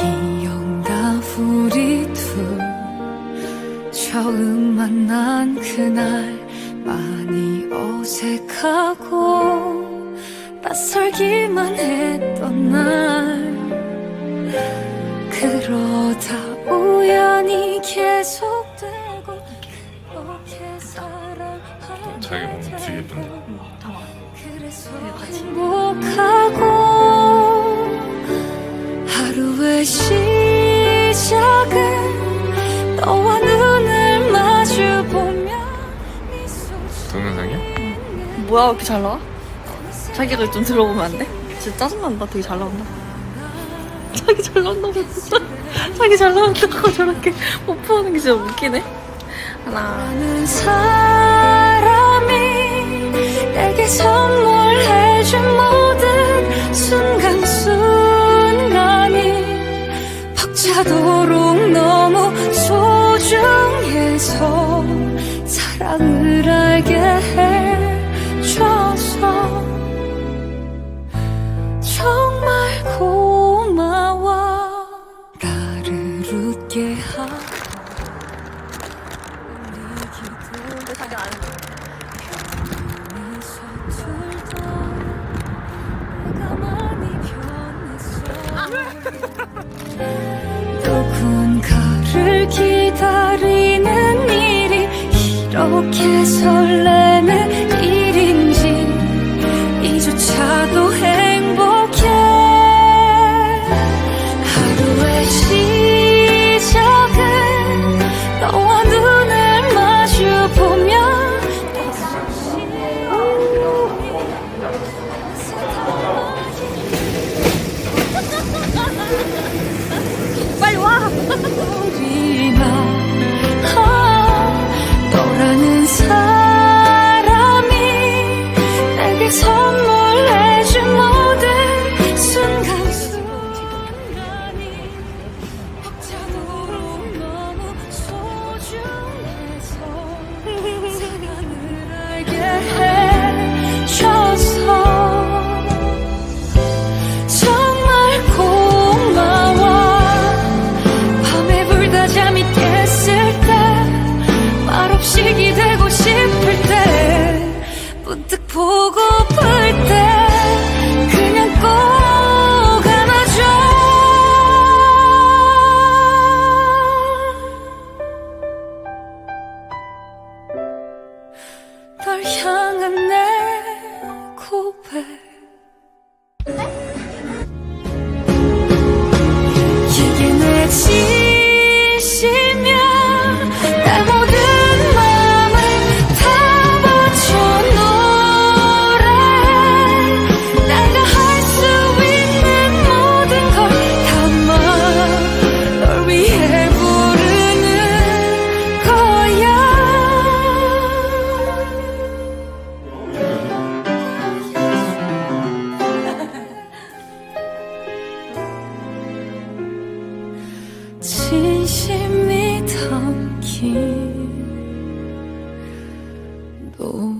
기억나 우리 둘 처음 만난 그날 많이 어색하고 낯설기만 했던 날 그러다 우연히 계속되고 그렇게 사랑하게 몸 되게 예쁜데. 그래서 행복하고 하루의 시작은 너와 눈을 마주보며 미소 동영상이야? 뭐야 왜 이렇게 잘 나와? 자기가 좀 들어보면 안 돼? 진짜 짜증난다 되게 잘 나온다 자기 잘 나온다고 진짜 자기 잘 나온다고 저렇게 오프하는 게 진짜 웃기네 하나 사람이 내게 선물 근 향한 내 진심이 담긴 노래